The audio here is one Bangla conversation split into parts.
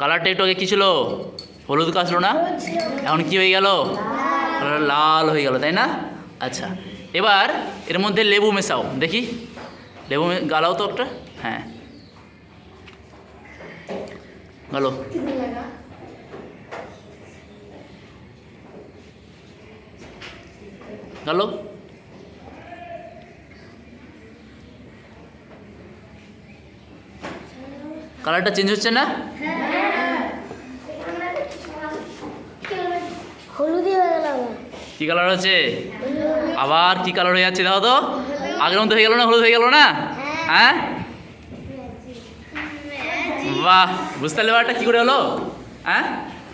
কালারটা একটু আগে কী ছিল? হলুদ কাচলো না? এখন কি হয়ে গেল? লাল হয়ে গেল, তাই না? আচ্ছা এবার এর মধ্যে লেবু মেশাও, দেখি। লেবু গালাও তো একটা? হ্যাঁ। গালো। গালো। কালারটা চেঞ্জ হচ্ছে না হলুদি হয়ে গেল আবার কি কালার হচ্ছে আবার কি কালার হয়ে যাচ্ছে দেখো তো? আগের মতো হয়ে গেল না, হলুদ হয়ে গেল না? হ্যাঁ? বাহ, বুঝতে পারলে ব্যাপারটা কী করে হলো? হ্যাঁ?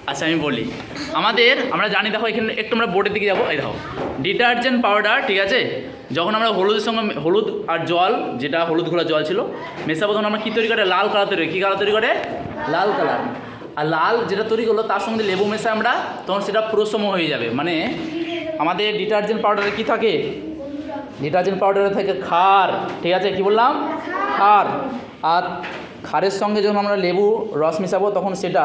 আচ্ছা আমি বলি। আমাদের, আমরা জানি, দেখো, এখানে একটু আমরা বোর্ডের দিকে যাব। এই দেখো ডিটারজেন্ট পাউডার ঠিক আছে? যখন আমরা হলুদের সঙ্গে হলুদ আর জল, যেটা হলুদ ঘোলা জল ছিল, মেশাবো, তখন আমরা কী তৈরি করে? লাল কালার তৈরি করি। কী কালার তৈরি করে? লাল কালার। আর লাল যেটা তৈরি করল, তার সঙ্গে লেবু মেশা আমরা, তখন সেটা প্রসম হয়ে যাবে। মানে আমাদের ডিটারজেন্ট পাউডারে কী থাকে? ডিটারজেন্ট পাউডারে থাকে খার ঠিক আছে? কি বললাম? খার আর খারের সঙ্গে যখন আমরা লেবু, রস মিশাবো, তখন সেটা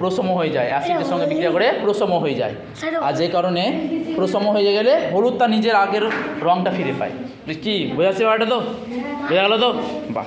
প্রসম হয়ে যায় অ্যাসিডের সঙ্গে বিক্রিয়া করে প্রসম হয়ে যায়। আর যে কারণে প্রসম হয়ে গেলে হলুদ তার নিজের আগের রঙটা ফিরে পায়। কি? বোঝা যাচ্ছে ব্যাপারটা তো? বোঝা গেলো তো? বাহ।